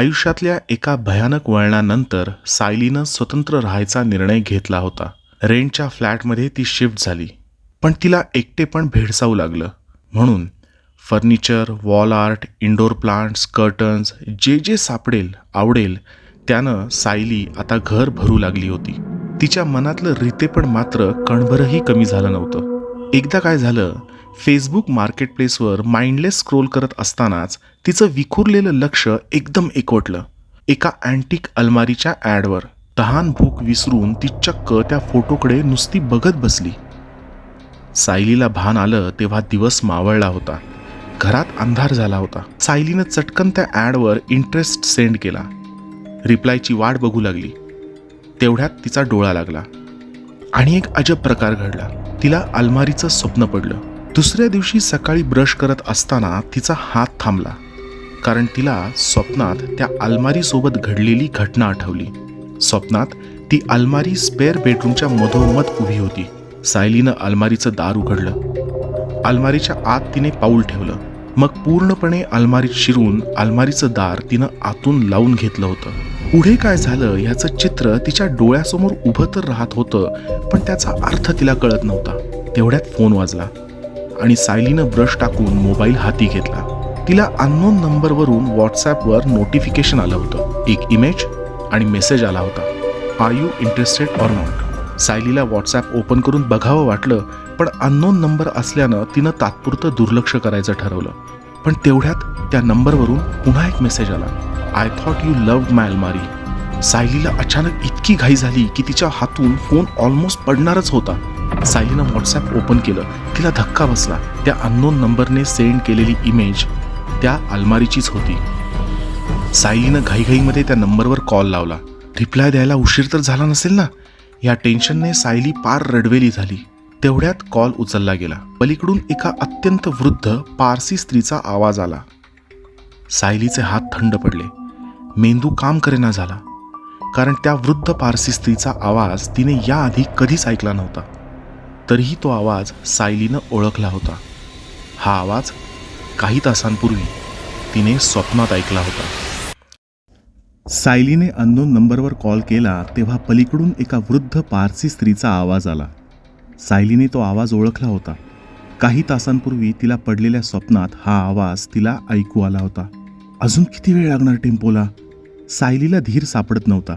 आयुष्यातल्या एका भयानक वळणानंतर सायलीनं स्वतंत्र राहायचा निर्णय घेतला होता. रेंटच्या फ्लॅटमध्ये ती शिफ्ट झाली. पण तिला एकटे पण भेडसावू लागलं. म्हणून furniture wall art indoor plants curtains जे जे सापडेल आवडेल त्यानं सायली आता घर भरू लागली होती. तिच्या मनातलं रितेपण मात्र कणभरही कमी झालं नव्हतं. एकदा काय झालं फेसबुक मार्केटप्लेसवर माइंडलेस स्क्रोल करत असतानाच तिचं विखुरलेलं लक्ष एकदम एकवटलं. एका अँटिक अलमारीच्या ॲडवर तहान भूक विसरून ती चक्क त्या फोटोकडे नुसती बघत बसली. सायलीला भान आलं तेव्हा दिवस मावळला होता. घरात अंधार झाला होता. सायलीनं चटकन त्या ॲडवर इंटरेस्ट सेंड केला. रिप्लायची वाट बघू लागली. तेवढ्यात तिचा डोळा लागला. आणि एक अजब प्रकार घडला. तिला अलमारीचं स्वप्न पडलं. दुसऱ्या दिवशी सकाळी ब्रश करत असताना तिचा हात थांबला. कारण तिला स्वप्नात त्या अलमारीसोबत घडलेली घटना आठवली. स्वप्नात ती अलमारी स्पेअर बेडरूमच्या मधोमध उभी होती. सायलीनं अलमारीचं दार उघडलं. अलमारीच्या आत तिने पाऊल ठेवलं. मग पूर्णपणे अलमारीत शिरून अलमारीचं दार तिनं आतून लावून घेतलं होतं. पुढे काय झालं ह्याचं चित्र तिच्या डोळ्यासमोर उभं तर राहत होतं पण त्याचा अर्थ तिला कळत नव्हता. तेवढ्यात फोन वाजला. आणि सायलीनं ब्रश टाकून मोबाईल हाती घेतला. तिला अननोन नंबरवरून व्हॉट्सॲपवर नोटिफिकेशन आलं होतं. एक इमेज आणि मेसेज आला होता. Are you interested or not सायलीला WhatsApp open करून बघावं वाटलं पण अननोन नंबर असल्यानं तिनं तात्पुरतं दुर्लक्ष करायचं ठरवलं. पण तेवढ्यात त्या नंबरवरून पुन्हा एक मेसेज आला. I thought you love my अलमारी सायलीला अचानक इतकी घाई झाली की तिच्या हातून फोन ऑलमोस्ट पडणारच होता. सायलीनं व्हॉट्सॲप ओपन केलं. तिला धक्का बसला. त्या अननोन नंबरने सेंड केलेली इमेज त्या अलमारीचीच होती. सायलीनं घाईघाईमध्ये त्या नंबरवर कॉल लावला. रिप्लाय द्यायला उशीर तर झाला नसेल ना? या टेन्शनने सायली पार रडवेली झाली. तेवढ्यात कॉल उचलला गेला. पलीकडून एका अत्यंत वृद्ध पारसी स्त्रीचा आवाज आला. सायलीचे हात थंड पडले. मेंदू काम करेना झाला. कारण त्या वृद्ध पारसी स्त्रीचा आवाज तिने याआधी कधीच ऐकला नव्हता. तरीही तो आवाज सायलीनं ओळखला होता. हा आवाज काही तासांपूर्वी तिने स्वप्नात ऐकला होता. सायलीने अननोन नंबरवर कॉल केला तेव्हा पलीकडून एका वृद्ध पारसी स्त्रीचा आवाज आला. सायलीने तो आवाज ओळखला होता. काही तासांपूर्वी तिला पडलेल्या स्वप्नात हा आवाज तिला ऐकू आला होता. अजून किती वेळ लागणार टेम्पोला? सायलीला धीर सापडत नव्हता.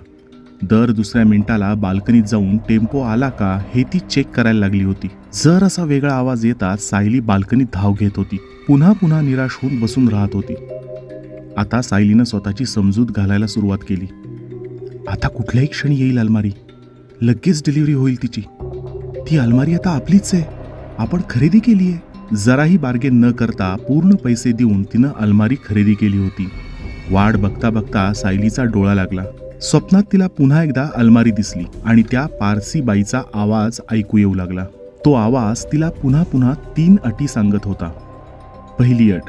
दर दुसऱ्या मिनिटाला बाल्कनीत जाऊन टेम्पो आला का हे ती चेक करायला लागली होती. जर असा वेगळा आवाज येतात सायली बाल्कनीत धाव घेत होती. पुन्हा पुन्हा निराश होऊन बसून राहत होती. आता सायलीनं स्वतःची समजूत घालायला सुरुवात केली. आता कुठल्याही क्षणी येईल अलमारी. लगेच डिलिव्हरी होईल तिची. ती अलमारी आता आपलीच आहे. आपण खरेदी केली आहे. जराही बार्गेन न करता पूर्ण पैसे देऊन तिनं अलमारी खरेदी केली होती. वाढ बघता बघता सायलीचा डोळा लागला. स्वप्नात तिला पुन्हा एकदा अलमारी दिसली आणि त्या पारसी बाईचा आवाज ऐकू येऊ लागला. तो आवाज तिला पुन्हा पुन्हा तीन अटी सांगत होता. पहिली अट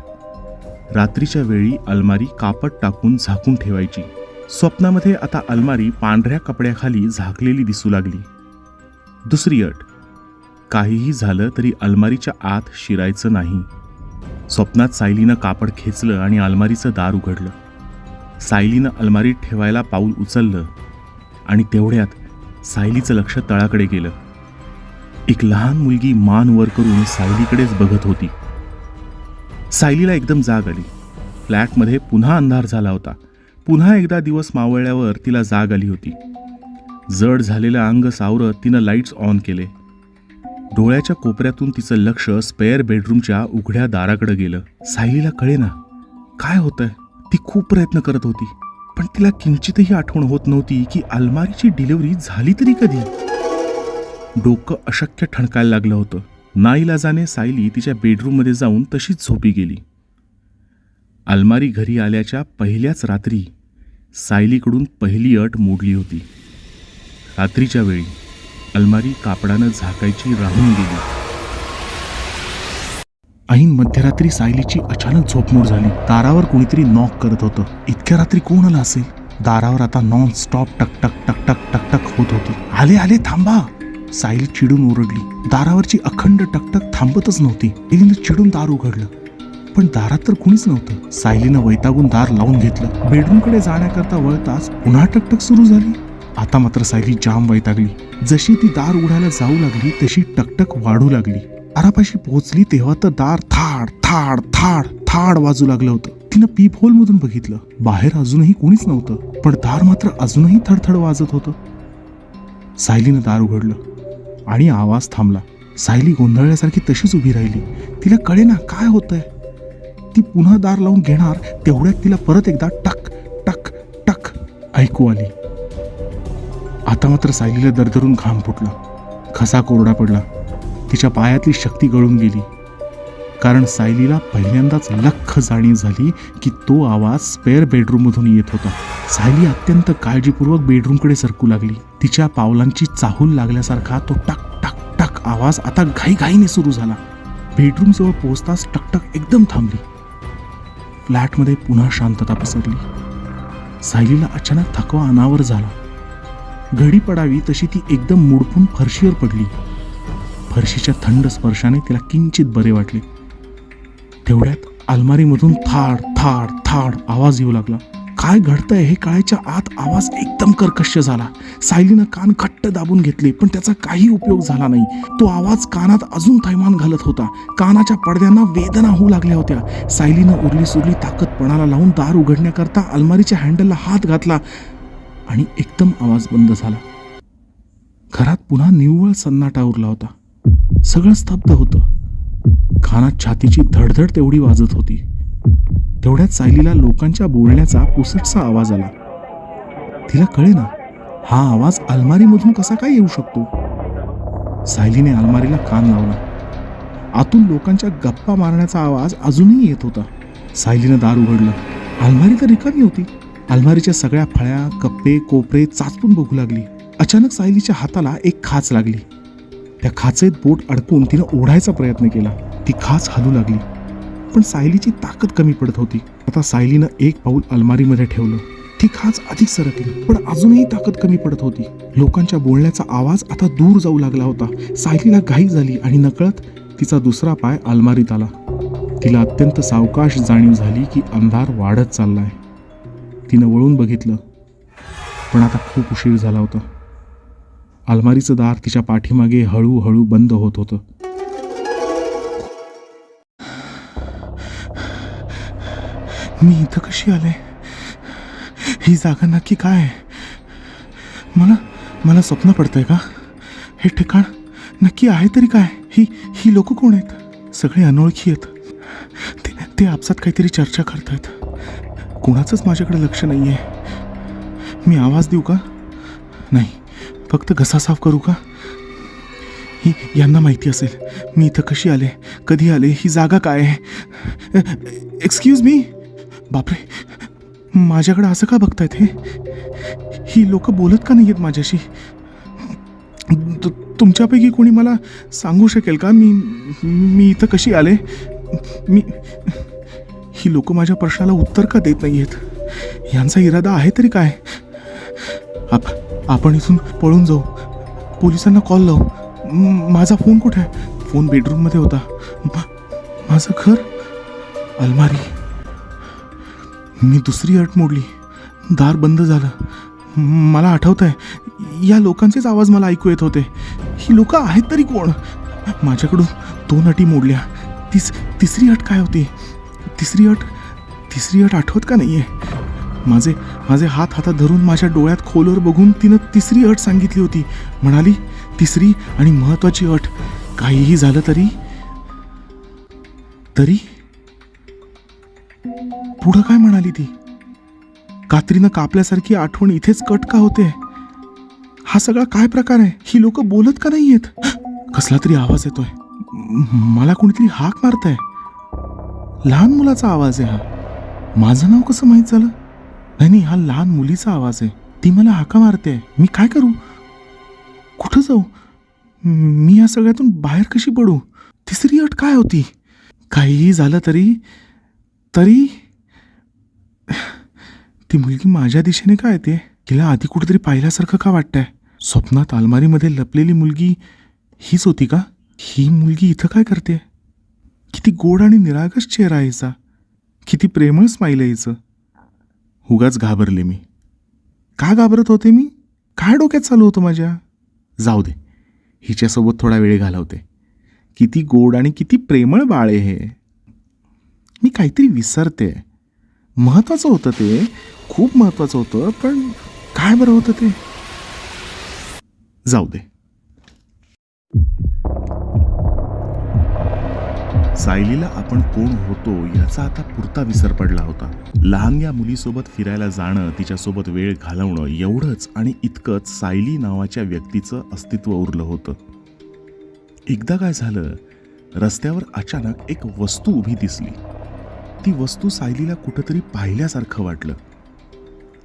रात्रीच्या वेळी अलमारी कापड टाकून झाकून ठेवायची. स्वप्नामध्ये आता अलमारी पांढऱ्या कपड्याखाली झाकलेली दिसू लागली. दुसरी अट काहीही झालं तरी अलमारीच्या आत शिरायचं नाही. स्वप्नात सायलीनं कापड खेचलं आणि अलमारीचं दार उघडलं. सायलीनं अलमारीत ठेवायला पाऊल उचललं आणि तेवढ्यात सायलीचं लक्ष तळाकडे गेलं. एक लहान मुलगी मान वर करून सायलीकडेच बघत होती. सायलीला एकदम जाग आली. फ्लॅटमध्ये पुन्हा अंधार झाला होता. पुन्हा एकदा दिवस मावळल्यावर तिला जाग आली होती. जड झालेलं अंग सावरत तिनं लाईट्स ऑन केले. डोळ्याच्या कोपऱ्यातून तिचं लक्ष स्पेअर बेडरूमच्या उघड्या दाराकडे गेलं. सायलीला कळेना काय होतंय? ती खूप प्रयत्न करत होती पण तिला किंचितही आठवण होत नव्हती की अलमारीची डिलिव्हरी झाली तरी कधी. डोकं अशक्य ठणकायला लागलं होतं. नाईलाजाने सायली तिच्या बेडरूममध्ये जाऊन तशीच झोपी गेली. अलमारी घरी आल्याच्या पहिल्याच रात्री सायलीकडून पहिली अट मोडली होती. रात्रीच्या वेळी अलमारी कापडानं झाकायची राहून गेली. ऐन मध्यरात्री सायलीची अचानक झोपमोड झाली. दारावर कोणीतरी नॉक करत होतं. इतक्या रात्री कोण आलं असेल? दारावर आता नॉन स्टॉप टकटक टकटक टकटक होत होती. आले आले थांबा. सायली चिडून ओरडली. दारावरची अखंड टकटक थांबतच नव्हती. तिने चिडून दार उघडलं. पण दारात तर कुणीच नव्हतं. सायलीनं वैतागून दार लावून घेतलं. बेडरूमकडे जाण्याकरता वळताच पुन्हा टकटक सुरू झाली. आता मात्र सायली जाम वैतागली. जशी ती दार उघडायला जाऊ लागली तशी टकटक वाढू लागली. आरापाशी पोहोचली तेव्हा तर दार थाड थाड थाड थाड वाजू लागलं होतं. तिनं पीप होल मधून बघितलं. बाहेर अजूनही कोणीच नव्हतं. पण दार मात्र अजूनही थडथड वाजत होतं. सायलीनं दार उघडलं आणि आवाज थांबला. सायली गोंधळल्यासारखी तशीच उभी राहिली. तिला कळेना काय होतंय? ती पुन्हा दार लावून घेणार तेवढ्यात तिला परत एकदा टक टक टक ऐकू आली. आता मात्र सायलीला दरदरून घाम फुटला. खसा कोरडा पडला. तिच्या पायातली शक्ती गळून गेली. कारण सायलीला पहिल्यांदाच लख जाणीव झाली की तो आवाज स्पेअर बेडरूममधून येत होता. सायली अत्यंत काळजीपूर्वक बेडरूमकडे सरकू लागली. तिच्या पावलांची चाहूल लागल्यासारखा तो टक टक टक आवाज आता घाईघाईने सुरू झाला. बेडरूमजवळ पोहोचताच टकटक एकदम थांबली. फ्लॅटमध्ये पुन्हा शांतता पसरली. सायलीला अचानक थकवा अनावर झाला. घडी पडावी तशी ती एकदम मुडपून फरशीवर पडली. फरशीच्या थंड स्पर्शाने तिला किंचित बरे वाटले. तेवढ्यात अलमारीमधून थाड थाड थाड आवाज येऊ लागला. काय घडतंय? हे कळायच्या आत आवाज एकदम कर्कश झाला. सायलीनं कान घट्ट दाबून घेतले पण त्याचा काही उपयोग झाला नाही. तो आवाज कानात अजून थैमान घालत होता. कानाच्या पडद्यांना वेदना होऊ लागल्या होत्या. सायलीनं उरली सुरली ताकद पणाला लावून दार उघडण्याकरता अलमारीच्या हँडलला हात घातला आणि एकदम आवाज बंद झाला. घरात पुन्हा निव्वळ सन्नाटा उरला होता. सगळं स्तब्ध होतं. कानात छातीची धडधड तेवढी वाजत होती. तेवढ्यात सायलीला लोकांच्या बोलण्याचा पुसटसा आवाज आला. तिला कळे ना हा आवाज अलमारीमधून कसा काय येऊ शकतो? सायलीने अलमारीला कान लावला. आतून लोकांच्या गप्पा मारण्याचा आवाज अजूनही येत होता. सायलीनं दार उघडलं. अलमारी तर रिकामी होती. अलमारीच्या सगळ्या फळ्या कप्पे कोपरे चाचपून बघू लागली. अचानक सायलीच्या हाताला एक खाच लागली. त्या खाचेत बोट अडकून तिनं ओढायचा प्रयत्न केला. ती खाच हलू लागली. पण सायलीची ताकद कमी पडत होती. आता सायलीनं एक पाऊल अलमारीमध्ये ठेवलं. ती खाच अधिक सरकली पण अजूनही ताकद कमी पडत होती. लोकांच्या बोलण्याचा आवाज आता दूर जाऊ लागला होता. सायलीला घाई झाली आणि नकळत तिचा दुसरा पाय अलमारीत आला. तिला अत्यंत सावकाश जाणीव झाली की अंधार वाढत चाललाय. तिनं वळून बघितलं. पण आता खूप उशीर झाला होता. अलमारीचं दार तिच्या पाठीमागे हळूहळू बंद होत होतं. मी इथं कशी आले? ही जागा नक्की काय मला मला स्वप्न पडतंय का? हे ठिकाण नक्की आहे तरी काय? ही ही लोक कोण आहेत? सगळे अनोळखी आहेत. ते ते आपसात काहीतरी चर्चा करतायत. कोणाचंच माझ्याकडे लक्ष नाही आहे मी आवाज देऊ का? नाही. फक्त घसा साफ करू का? ही यांना माहिती असेल. मी इथं कशी आले? कधी आले? ही जागा काय आहे? एक्सक्यूज मी बापरे. माझ्याकडे असं का बघतायत हे? ही लोक बोलत का नाही आहेत माझ्याशी तुमच्यापैकी कोणी मला सांगू शकेल का? मी मी इथं कशी आले? मी ही लोक माझ्या प्रश्नाला उत्तर का देत नाही आहेत यांचा इरादा आहे तरी काय? आप आपण इथून पळून जाऊ. पोलिसांना कॉल लावू. माझा फोन कुठे आहे? फोन बेडरूममध्ये होता. माझं घर? अलमारी. मी दुसरी अट मोडली. दार बंद झालं. मला आठवत आहे या लोकांचेच आवाज मला ऐकू येत होते. ही लोक आहेत तरी कोण? माझ्याकडून दोन अटी मोडल्या. तिस तिसरी अट काय होती? तिसरी अट तिसरी अट आठवत का नाही आहे माझे माझे हात हातात धरून माझ्या डोळ्यात खोलवर बघून तिनं तिसरी अट सांगितली होती. म्हणाली तिसरी आणि महत्वाची अट काहीही झालं तरी तरी? पुढं काय म्हणाली ती? कात्रीनं कापल्यासारखी आठवण इथेच कट का होते? हा सगळा काय प्रकार आहे? ही लोक बोलत का नाही आहेत कसला तरी आवाज येतोय. मला कोणीतरी हाक मारताय. लहान मुलाचा आवाज आहे हा. माझं नाव कसं माहीत झालं? नाही नाही हा लहान मुलीचा आवाज आहे. ती मला हाका मारते. मी काय करू? कुठं जाऊ? मी या सगळ्यातून बाहेर कशी पडू? तिसरी अट काय होती? काहीही झालं तरी तरी ती मुलगी माझ्या दिशेने काय येते? तिला आधी कुठेतरी पाहिल्यासारखं का वाटतंय? स्वप्नात अलमारीमध्ये लपलेली मुलगी हीच होती का? ही मुलगी इथं काय करते? किती गोड आणि निरागस चेहरा यायचा. किती प्रेमळ स्माईल यायचं. उगाच घाबरले मी. का घाबरत होते मी? काय डोक्यात चालू होतं माझ्या? जाऊ दे. हिच्यासोबत थोडा वेळ घालवते. किती गोड आणि किती प्रेमळ बाळ आहे हे. मी काहीतरी विसरते. महत्त्वाचं होतं ते. खूप महत्त्वाचं होतं पण काय बरं होतं ते? जाऊ दे. सायलीला आपण कोण होतो याचा आता पुरता विसर पडला होता. लहान या मुलीसोबत फिरायला जाणं तिच्यासोबत वेळ घालवणं एवढंच आणि इतकंच सायली नावाच्या व्यक्तीचं अस्तित्व उरलं होतं. एकदा काय झालं रस्त्यावर अचानक एक वस्तू उभी दिसली. ती वस्तू सायलीला कुठंतरी पाहिल्यासारखं वाटलं.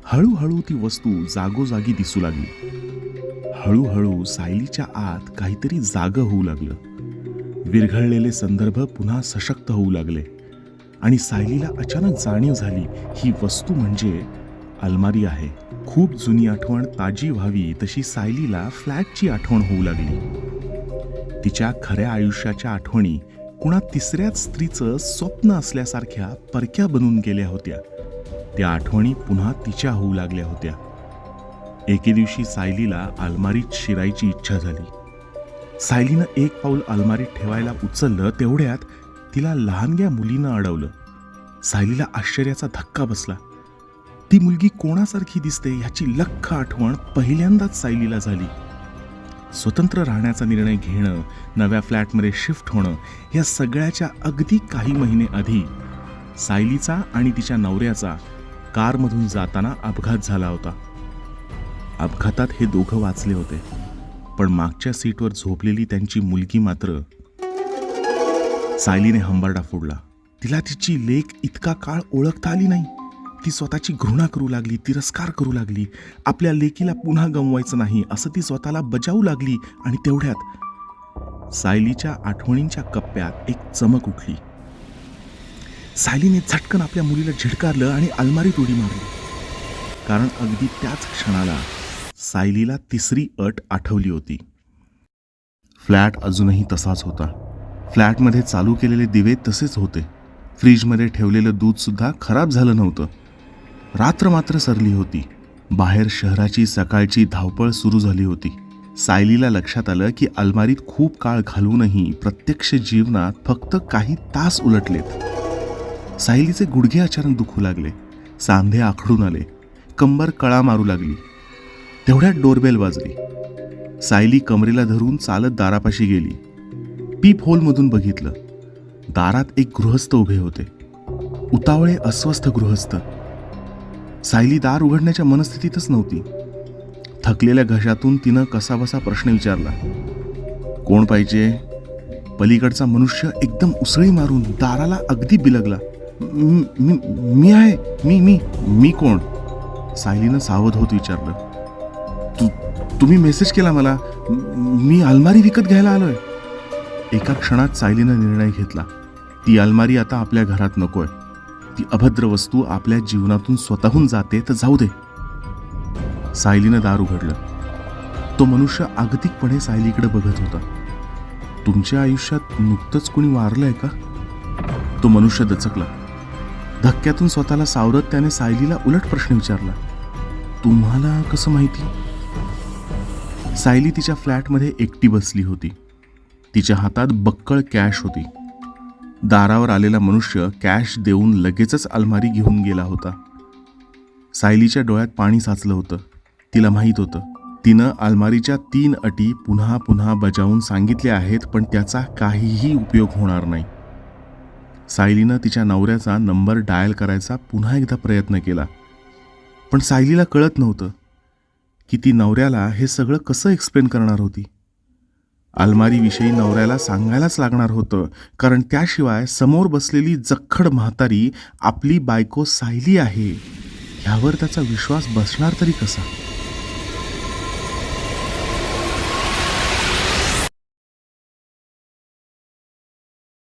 हळूहळू ती वस्तू जागोजागी दिसू लागली. हळूहळू सायलीच्या आत काहीतरी जागं होऊ लागलं. विरघळलेले संदर्भ पुन्हा सशक्त होऊ लागले आणि सायलीला अचानक जाणीव झाली ही वस्तू म्हणजे अलमारी आहे. खूप जुनी आठवण ताजी व्हावी तशी सायलीला फ्लॅटची आठवण होऊ लागली. तिच्या खऱ्या आयुष्याच्या आठवणी कुणा तिसऱ्याच स्त्रीचं स्वप्न असल्यासारख्या परक्या बनून गेल्या होत्या. त्या आठवणी पुन्हा तिच्या होऊ लागल्या होत्या. एके दिवशी सायलीला अलमारीत शिरायची इच्छा झाली. सायलीनं एक पाऊल अलमारीत ठेवायला उचललं तेवढ्यात तिला लहानग्या मुलीनं अडवलं. सायलीला आश्चर्याचा धक्का बसला. ती मुलगी कोणासारखी दिसते ह्याची लख्ख आठवण पहिल्यांदाच सायलीला झाली. स्वतंत्र राहण्याचा निर्णय घेणं नव्या फ्लॅटमध्ये शिफ्ट होणं या सगळ्याच्या अगदी काही महिने आधी सायलीचा आणि तिच्या नवऱ्याचा कारमधून जाताना अपघात झाला होता. अपघातात हे दोघं वाचले होते. पण मागच्या सीटवर झोपलेली त्यांची मुलगी मात्र सायलीने हंबरडा फोडला. तिला तिची लेख इतका काळ ओळखता आली नाही. ती स्वतःची घृणा करू लागली तिरस्कार करू लागली. आपल्या लेकीला पुन्हा गमवायचं नाही असं ती स्वतःला बजावू लागली आणि तेवढ्यात सायलीच्या आठवणींच्या कप्प्यात एक चमक उठली. सायलीने झटकन आपल्या मुलीला झिडकारलं आणि अलमारीत उडी मारली. कारण अगदी त्याच क्षणाला सायलीला तिसरी अट आठवली होती. फ्लॅट अजूनही तसाच होता. फ्लॅटमध्ये चालू केलेले दिवे तसेच होते. फ्रीजमध्ये ठेवलेलं दूधसुद्धा खराब झालं नव्हतं. रात्र मात्र सरली होती. बाहेर शहराची सकाळची धावपळ सुरू झाली होती. सायलीला लक्षात आलं की अलमारीत खूप काळ घालूनही प्रत्यक्ष जीवनात फक्त काही तास उलटलेत. सायलीचे गुडघे अचानक दुखू लागले. सांधे आखडून आले. कंबर कळा मारू लागली. तेवढ्यात डोरबेल वाजली. सायली कमरेला धरून चालत दारापाशी गेली. पीप होलमधून बघितलं. दारात एक गृहस्थ उभे होते. उतावळे अस्वस्थ गृहस्थ. सायली दार उघडण्याच्या मनस्थितीतच नव्हती. थकलेल्या घशातून तिनं कसाबसा प्रश्न विचारला. कोण पाहिजे? पलीकडचा मनुष्य एकदम उसळी मारून दाराला अगदी बिलगला. "मी मी- मी आहे. मी मी मी कोण? सायलीनं सावध होत विचारलं. तू तुम्ही मेसेज केला मला. मी अलमारी विकत घ्यायला आलोय. एका क्षणात सायलीनं निर्णय घेतला. ती अलमारी आता आपल्या घरात नकोय. ती अभद्र वस्तू आपल्या जीवनातून स्वतःहून जाते तर जाऊ दे. सायलीनं दार उघडलं. तो मनुष्य अगतिकपणे सायलीकडे बघत होता. तुमच्या आयुष्यात नुकतंच कुणी वारलंय का? तो मनुष्य दचकला. धक्क्यातून स्वतःला सावरत त्याने सायलीला उलट प्रश्न विचारला. तुम्हाला कसं माहिती? सायली तिच्या फ्लॅटमध्ये एकटी बसली होती. तिच्या हातात बक्कळ कॅश होती. दारावर आलेला मनुष्य कॅश देऊन लगेचच अलमारी घेऊन गेला होता. सायलीच्या डोळ्यात पाणी साचलं होतं. तिला माहीत होतं. तिनं अलमारीच्या तीन अटी पुन्हा पुन्हा बजावून सांगितल्या आहेत पण त्याचा काहीही उपयोग होणार नाही. सायलीनं तिच्या नवऱ्याचा नंबर डायल करायचा पुन्हा एकदा प्रयत्न केला. पण सायलीला कळत नव्हतं. की ती नवऱ्याला हे सगळं कसं एक्सप्लेन करणार होती? अलमारीविषयी नवऱ्याला सांगायलाच लागणार होतं कारण त्याशिवाय समोर बसलेली जखड म्हातारी आपली बायको सायली आहे. ह्यावर त्याचा विश्वास बसणार तरी कसा?